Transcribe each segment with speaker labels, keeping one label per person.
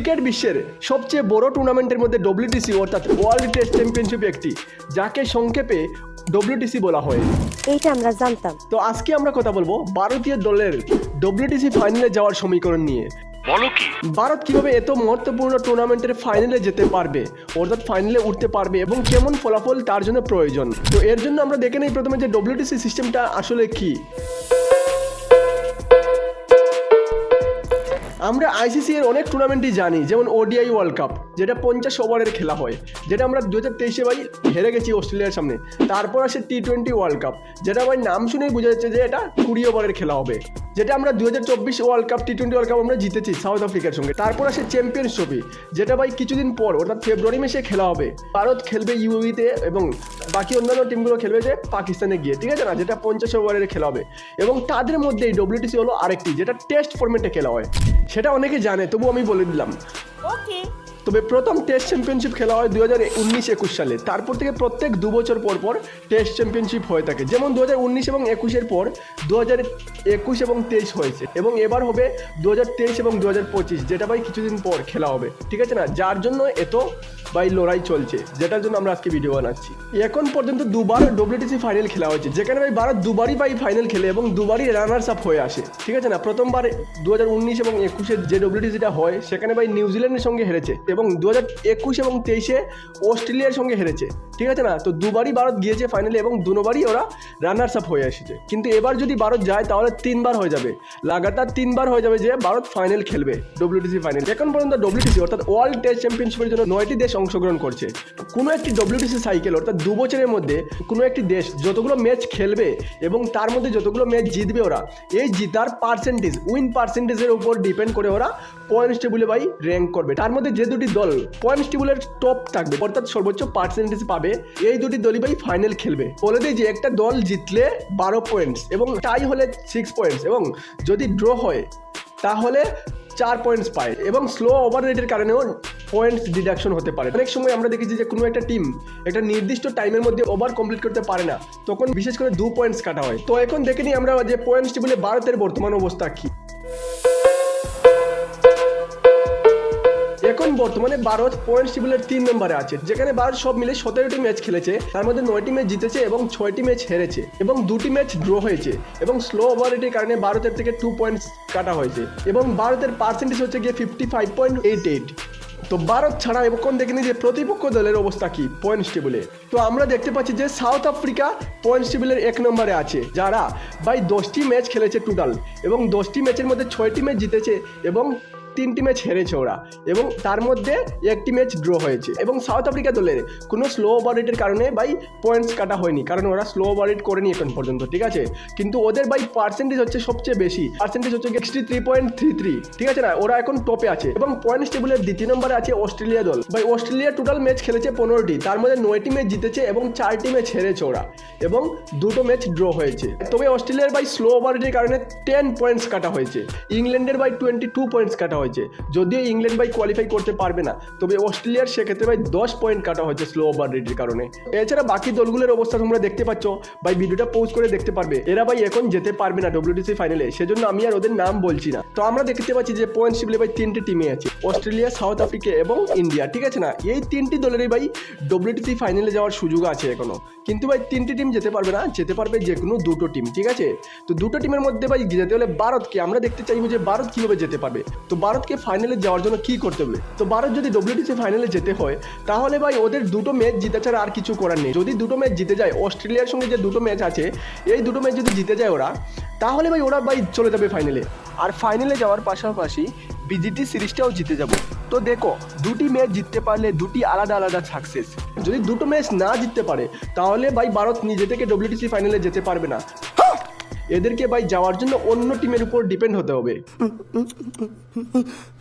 Speaker 1: Cricket বিশ্বের সবচেয়ে বড় টুর্নামেন্টের মধ্যে ডব্লিউটিসি অর্থাৎ ওয়ার্ল্ড টেস্ট চ্যাম্পিয়নশিপ একটি যাকে সংক্ষেপে ডব্লিউটিসি বলা হয়।
Speaker 2: এইটা আমরা জানতাম।
Speaker 1: তো আজকে আমরা কথা বলব ভারতীয় দলের ডব্লিউটিসি ফাইনালে যাওয়ার সমীকরণ নিয়ে।
Speaker 3: বলো কি?
Speaker 1: ভারত কীভাবে এত মহত্বপূর্ণ টুর্নামেন্টের ফাইনালে যেতে পারবে অর্থাৎ ফাইনালে উঠতে পারবে এবং কেমন ফলাফল তার জন্য প্রয়োজন? তো এর জন্য আমরা দেখে নেই প্রথমে যে ডব্লিউটিসি সিস্টেমটা আসলে কি। আমরা আইসিসি এর অনেক টুর্নামেন্টই জানি, যেমন ওডিআই ওয়ার্ল্ড কাপ যেটা পঞ্চাশ ওভারের খেলা হয়, যেটা আমরা দু হাজার তেইশে ভাই হেরে গেছি অস্ট্রেলিয়ার সামনে। তারপর আসে টি টোয়েন্টি ওয়ার্ল্ড কাপ যেটা ভাই নাম শুনেই বোঝা যাচ্ছে যে এটা কুড়ি ওভারের খেলা হবে। যেটা আমরা দু হাজার চব্বিশ world cup T twenty world cup আমরা জিতেছি সাউথ আফ্রিকার সঙ্গে। তারপর আসে চ্যাম্পিয়ন্স ট্রফি যেটা ভাই কিছুদিন পর, অর্থাৎ ফেব্রুয়ারি মাসে খেলা হবে। ভারত খেলবে ইউইতে এবং বাকি অন্যান্য টিমগুলো খেলবে যে পাকিস্তানে গিয়ে, ঠিক আছে না? যেটা পঞ্চাশ ওভারের খেলা হবে। এবং তাদের মধ্যে এই ডব্লিউটিসি হলো আরেকটি, যেটা টেস্ট ফরম্যাটে খেলা হয়। সেটা অনেকে জানে তবু আমি বলে দিলাম। তবে প্রথম টেস্ট চ্যাম্পিয়নশিপ খেলা হয় দু হাজার উনিশ একুশ সালে। তারপর থেকে প্রত্যেক দু বছর পর পর টেস্ট চ্যাম্পিয়নশিপ হয়ে থাকে। যেমন দু হাজার উনিশ এবং একুশের পর দু হাজার একুশ এবং তেইশ হয়েছে এবং এবার হবে দু হাজার তেইশ এবং দু হাজার পঁচিশ, যেটা ভাই কিছুদিন পর খেলা হবে। ঠিক আছে না? যার জন্য এত ভাই লড়াই চলছে, যেটার জন্য আমরা আজকে ভিডিও বানাচ্ছি। এখন পর্যন্ত দুবার ডব্লিউটিসি ফাইনাল খেলা হয়েছে, যেখানে ভাই ভারত দুবারই ভাই ফাইনাল খেলে এবং দুবারই রানার্স আপ হয়ে আসে। ঠিক আছে না? প্রথমবার দু হাজার উনিশ এবং একুশের যে ডব্লিউটিসিটা হয়, সেখানে ভাই নিউজিল্যান্ডের সঙ্গে হেরেছে। এবং দু হাজার একুশ এবং তেইশে অস্ট্রেলিয়ার সঙ্গে হেরেছে। ঠিক আছে না? তো দুবারই ভারত গিয়েছে ফাইনালে এবং দুবারই ওরা রানার্স আপ হয়ে এসেছে। কিন্তু এবার যদি ভারত যায়, তাহলে তিনবার হয়ে যাবে। লাগাতার তিনবার হয়ে যাবে যে ভারত ফাইনাল খেলবে ডব্লিউটিসি ফাইনাল এখন পর্যন্ত ডব্লিউটিসি অর্থাৎ ওয়ার্ল্ড টেস্ট চ্যাম্পিয়নশিপের জন্য নয়টি দেশ অংশগ্রহণ করছে। কোনো একটি ডব্লিউটিসি সাইকেল অর্থাৎ দু বছরের মধ্যে কোনো একটি দেশ যতগুলো ম্যাচ খেলবে এবং তার মধ্যে যতগুলো ম্যাচ জিতবে ওরা, এই জিতার পার্সেন্টেজ উইন পার্সেন্টেজের উপর ডিপেন্ড করে ওরা পয়েন্টস টেবিলে বাই র্যাঙ্ক করবে। তার মধ্যে যে দল পয়েন্টস টেবিলের টপ থাকবে, অর্থাৎ সর্বোচ্চ পার্সেন্টেজ পাবে। এই দুটি দলই ভাই ফাইনাল খেলবে। বলে দিই যে একটা দল জিতলে বারো পয়েন্টস এবং টাই হলে সিক্স পয়েন্টস এবং যদি ড্র হয়, তাহলে চার পয়েন্টস পায় এবং স্লো ওভার রেটের কারণেও পয়েন্টস ডিডাকশন হতে পারে। অনেক সময় আমরা দেখেছি যে কোনো একটা টিম একটা নির্দিষ্ট টাইমের মধ্যে ওভার কমপ্লিট করতে পারে না, তখন বিশেষ করে দু পয়েন্টস কাটা হয়। তো এখন দেখে নিই আমরা যে পয়েন্টস টেবিলে ভারতের বর্তমান অবস্থা কী। বর্তমানে ভারত পয়েন্টস টেবিলের তিন নম্বরে আছে, যেখানে ভারত সব মিলে সতেরোটি ম্যাচ খেলেছে, তার মধ্যে নয়টি ম্যাচ জিতেছে এবং ছয়টি ম্যাচ হেরেছে এবং দুটি ম্যাচ ড্র হয়েছে এবং স্লো ওভার রেটের কারণে ভারতের থেকে টু পয়েন্টস কাটা হয়েছে এবং ভারতের পার্সেন্টেজ হচ্ছে গিয়ে fifty five point eight eight তো ভারত ছাড়া এখন দেখে নিই যে প্রতিপক্ষ দলের অবস্থা কি পয়েন্টস টেবিলে তো আমরা দেখতে পাচ্ছি যে সাউথ আফ্রিকা পয়েন্টস টেবিলের এক নম্বরে আছে, যারা ভাই দশটি ম্যাচ খেলেছে টোটাল এবং দশটি ম্যাচের মধ্যে ছয়টি ম্যাচ জিতেছে এবং তিনটি ম্যাচ হেরেছে ওরা। এবং তার মধ্যে একটি ম্যাচ ড্র হয়েছে। এবং সাউথ আফ্রিকা দলের কোনো স্লো ওভার রেটের কারণে বাই পয়েন্টস কাটা হয়নি। কারণ ওরা স্লো ওভার রেট করেনি এখন পর্যন্ত, ঠিক আছে? কিন্তু ওদের বাই পার্সেন্টেজ হচ্ছে সবচেয়ে বেশি। পার্সেন্টেজ হচ্ছে sixty three point three three ঠিক আছে না? ওরা এখন টপে আছে। এবং পয়েন্টস টেবিলের দ্বিতীয় নম্বরে আছে অস্ট্রেলিয়া দল। ভাই অস্ট্রেলিয়া টোটাল ম্যাচ খেলেছে পনেরোটি। তার মধ্যে নয়টি ম্যাচ জিতেছে এবং চারটি ম্যাচ হেরেছে ওরা। এবং দুটো ম্যাচ ড্র হয়েছে। তবে অস্ট্রেলিয়ার বাই স্লো ওভার রেটের কারণে টেন পয়েন্টস কাটা হয়েছে। ইংল্যান্ডের বাই টোয়েন্টি টু পয়েন্টস কাটা হয়েছে। যদিও ইংল্যান্ড ভাই কোয়ালিফাই করতে পারবে না, তবে অস্ট্রেলিয়ার সেক্ষেত্রে ভাই দশ পয়েন্ট কাটা হয়েছে স্লো ওভার রেটের কারণে। এছাড়া বাকি দলগুলোর অবস্থা তোমরা দেখতে পাচ্ছ, ভাই ভিডিওটা পোস্ট করে দেখতে পারবে। এরা ভাই এখন যেতে পারবে না ডব্লিউটিসি ফাইনালে সেজন্য আমি আর ওদের নাম বলছি না। তো আমরা দেখতে পাচ্ছি যে পয়েন্ট শিবলে ভাই তিনটে টিমে আছে, অস্ট্রেলিয়া সাউথ আফ্রিকা এবং ইন্ডিয়া ঠিক আছে না? এই তিনটি দলেরই ভাই ডব্লিউটিসি ফাইনালে যাওয়ার সুযোগ আছে এখনও। কিন্তু ভাই তিনটি টিম যেতে পারবে না, যেতে পারবে যে কোনো দুটো টিম ঠিক আছে? তো দুটো টিমের মধ্যে ভাই যেতে হলে ভারতকে, আমরা দেখতে চাইব যে ভারত কীভাবে যেতে পারবে। তো ভারতকে ফাইনালে যাওয়ার জন্য কি করতে হবে? তো ভারত যদি ডব্লিউটিসি ফাইনালে যেতে হয়, তাহলে ভাই ওদের দুটো ম্যাচ জিতে ছাড়া আর কিছু করার নেই। যদি দুটো ম্যাচ জিতে যায়, অস্ট্রেলিয়ার সঙ্গে যে দুটো ম্যাচ আছে, এই দুটো ম্যাচ যদি জিতে যায় ওরা, তাহলে ভাই ওরা ভাই চলে যাবে ফাইনালে আর ফাইনালে যাওয়ার পাশাপাশি বিজিটি সিরিজটাও জিতে যাব। তো দেখো, দুটি ম্যাচ জিততে পারলে দুটি আলাদা আলাদা সাকসেস যদি দুটো ম্যাচ না জিততে পারে, তাহলে ভাই ভারত নিজে থেকে ডব্লিউটিসি ফাইনালে যেতে পারবে না। এদেরকে বাই যাওয়ার জন্য অন্য টিমের উপর ডিপেন্ড হতে হবে।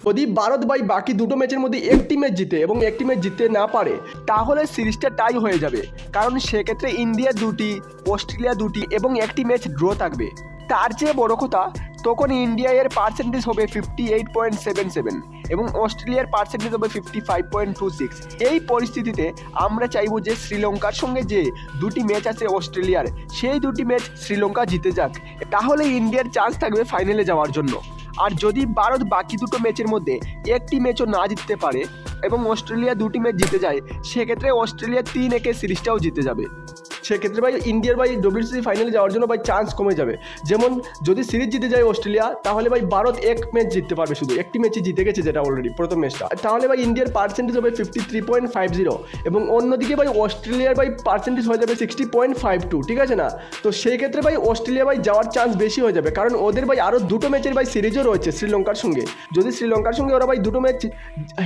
Speaker 1: যদি ভারত বাই বাকি দুটো ম্যাচের মধ্যে একটি ম্যাচ জিতে এবং একটি ম্যাচ জিততে না পারে, তাহলে সিরিজটা টাই হয়ে যাবে। কারণ সেক্ষেত্রে ইন্ডিয়া দুটি, অস্ট্রেলিয়া দুটি এবং একটি ম্যাচ ড্র থাকবে। তার চেয়ে বড় কথা তখন ইন্ডিয়া এর পার্সেন্টেজ হবে fifty eight point seven seven এবং অস্ট্রেলিয়ার পার্সেন্টেজ হবে fifty five point two six এই পরিস্থিতিতে আমরা চাইব যে শ্রীলঙ্কার সঙ্গে যে দুটি ম্যাচ আছে অস্ট্রেলিয়ার, সেই দুটি ম্যাচ শ্রীলঙ্কা জিতে যাক। তাহলে ইন্ডিয়ার চান্স থাকবে ফাইনালে যাওয়ার জন্য। আর যদি ভারত বাকি দুটো ম্যাচের মধ্যে একটি ম্যাচও না জিততে পারে এবং অস্ট্রেলিয়া দুটি ম্যাচ জিতে যায়, সেক্ষেত্রে অস্ট্রেলিয়া তিন একে সিরিজটাও জিতে যাবে। সেক্ষেত্রে ভাই ইন্ডিয়ার ভাই ডব্লিউসিসি ফাইনালে যাওয়ার জন্য ভাই চান্স কমে যাবে। যেমন যদি সিরিজ জিতে যায় অস্ট্রেলিয়া, তাহলে ভাই ভারত এক ম্যাচ জিততে পারবে শুধু। একটি ম্যাচে জিতে গেছে যেটা অলরেডি প্রথম ম্যাচটা তাহলে ভাই ইন্ডিয়ার পার্সেন্টেজ হবে fifty three point five zero এবং অন্যদিকে ভাই অস্ট্রেলিয়ার ভাই পার্সেন্টেজ হয়ে যাবে সিক্সটি পয়েন্ট ফাইভ টু ঠিক আছে না? তো সেই ক্ষেত্রে ভাই অস্ট্রেলিয়া ভাই যাওয়ার চান্স বেশি হয়ে যাবে। কারণ ওদের ভাই আরও দুটো ম্যাচের ভাই সিরিজও রয়েছে শ্রীলঙ্কার সঙ্গে। যদি শ্রীলঙ্কার সঙ্গে ওরা ভাই দুটো ম্যাচ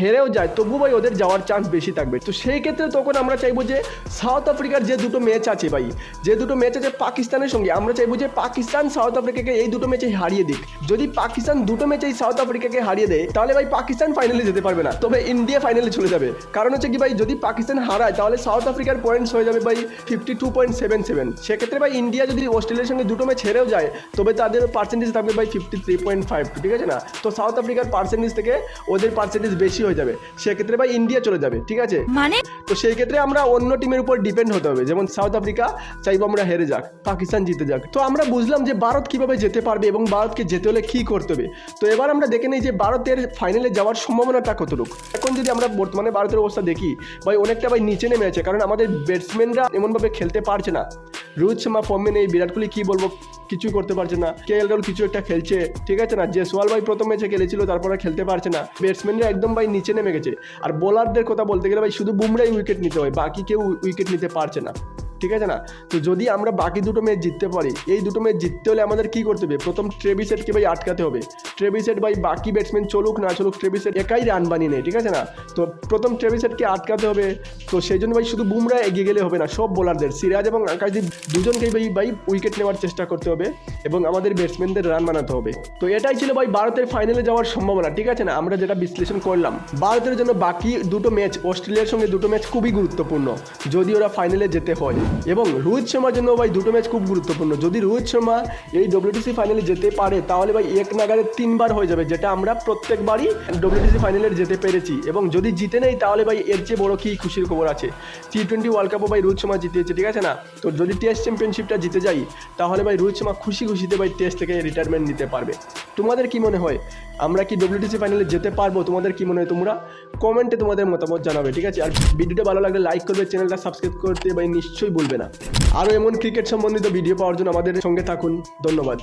Speaker 1: হেরেও যায় তবু ভাই ওদের যাওয়ার চান্স বেশি থাকবে। তো সেই ক্ষেত্রে তখন আমরা চাইব যে সাউথ আফ্রিকার যে দুটো ম্যাচ আছে ভাই। যে দুটো ম্যাচ আছে পাকিস্তানের সঙ্গে আমরা চাইব যে পাকিস্তান সাউথ আফ্রিকাকে এই দুটো ম্যাচে হারিয়ে দিক। যদি পাকিস্তান দুটো ম্যাচেই সাউথ আফ্রিকাকে হারিয়ে দেয় তাহলে ভাই পাকিস্তান ফাইনালে যেতে পারবে না। তবে ইন্ডিয়া ফাইনালে চলে যাবে। কারণ হচ্ছে কি ভাই যদি পাকিস্তান হারায় তাহলে সাউথ আফ্রিকার পয়েন্টস হয়ে যাবে ভাই fifty two point seven seven সেক্ষেত্রে ভাই ইন্ডিয়া যদি অস্ট্রেলিয়ার সঙ্গে দুটো ম্যাচ হেরেও যায় তবে তাদের পার্সেন্টেজ থাকবে ভাই ফিফটি থ্রি পয়েন্ট ফাইভ ঠিক আছে না? তো সাউথ আফ্রিকার পার্সেন্টেজ থেকে ওদের পার্সেন্টেজ বেশি হয়ে যাবে। সেক্ষেত্রে ভাই ইন্ডিয়া চলে যাবে ঠিক আছে?
Speaker 2: মানে?
Speaker 1: তো সেই ক্ষেত্রে আমরা অন্য টিমের উপর ডিপেন্ড হতে হবে। যেমন সাউথ আফ্রিকা, চাইব আমরা হেরে যাক, পাকিস্তান জিতে যাক। তো আমরা বুঝলাম যে ভারত কীভাবে যেতে পারবে এবং ভারতকে যেতে হলে কি করতে হবে। তো এবার আমরা দেখে নিই যে ভারতের ফাইনালে যাওয়ার সম্ভাবনাটা কতটুকু। এখন যদি আমরা বর্তমানে ভারতের অবস্থা দেখি, ভাই অনেকটা ভাই নিচে নেমে আছে, কারণ আমাদের ব্যাটসম্যানরা এমনভাবে খেলতে পারছে না। রোহিত শর্মা ফর্মে নেই, বিরাট কোহলি কি বলব কিছুই করতে পারছে না। কে এল রাহুল কিছু একটা খেলছে, ঠিক আছে না? জেসওয়াল ভাই প্রথম ম্যাচে খেলেছিল, তারপরে খেলতে পারছে না। ব্যাটসম্যানরা একদম ভাই নিচে নেমে গেছে। আর বোলারদের কথা বলতে গেলে ভাই শুধু বুমরাই উইকেট নিতে হয়, বাকি কেউ উইকেট নিতে পারছে না। ঠিক আছে না? তো যদি আমরা বাকি দুটো ম্যাচ জিততে পারি, এই দুটো ম্যাচ জিততে হলে আমাদের কি করতে হবে? প্রথম ট্রেভিসেটকে ভাই আটকাতে হবে। ট্রেভিসেট ভাই বাকি ব্যাটসম্যান চলুক, না চলুক ট্রেভিসেট একাই রান বানিয়ে নেয়, ঠিক আছে না? তো প্রথম ট্রেভিসেটকে আটকাতে হবে। তো সেই জন্য ভাই শুধু বুমরা এগিয়ে গেলে হবে না, সব বোলারদের। সিরাজ এবং আকাশদীপ দুজনকেই ভাই ভাই উইকেট নেওয়ার চেষ্টা করতে হবে এবং আমাদের ব্যাটসম্যানদের রান বানাতে হবে। তো এটাই ছিল ভাই ভারতের ফাইনালে যাওয়ার সম্ভাবনা, ঠিক আছে না? আমরা যেটা বিশ্লেষণ করলাম, ভারতের জন্য বাকি দুটো ম্যাচ অস্ট্রেলিয়ার সঙ্গে দুটো ম্যাচ খুবই গুরুত্বপূর্ণ। যদি ওরা ফাইনালে যেতে হয়। এবং রোহিত শর্মার জন্য ভাই দুটো ম্যাচ খুব গুরুত্বপূর্ণ। যদি রোহিত শর্মা এই ডব্লিউটিসি ফাইনালে যেতে পারে, তাহলে ভাই এক নাগারে তিনবার হয়ে যাবে, যেটা আমরা প্রত্যেকবারই ডব্লিউটিসি ফাইনালে যেতে পেরেছি। এবং যদি জিতে নেই, তাহলে ভাই এর চেয়ে বড় কি খুশির খবর আছে? টি টোয়েন্টি ওয়ার্ল্ড কাপও ভাই রোহিত শর্মা জিতিয়েছে ঠিক আছে না? তো যদি টেস্ট চ্যাম্পিয়নশিপটা জিতে যাই, তাহলে ভাই রোহিত শর্মা খুশি খুশিতে ভাই টেস্ট থেকে রিটায়ারমেন্ট নিতে পারবে। তোমাদের কি মনে হয়? আমরা কি ডব্লিউটিসি ফাইনালে যেতে পারব? তোমাদের কি মনে হয় তোমরা? কমেন্টে তোমাদের মতামত জানাবে, ঠিক আছে? আর ভিডিওটা ভালো লাগলে লাইক করবে চ্যানেলটা সাবস্ক্রাইব করতে ভাই নিশ্চয়ই বলবে না। আরও এমন ক্রিকেট সম্বন্ধিত ভিডিও পাওয়ার জন্য আমাদের সঙ্গে থাকুন। ধন্যবাদ।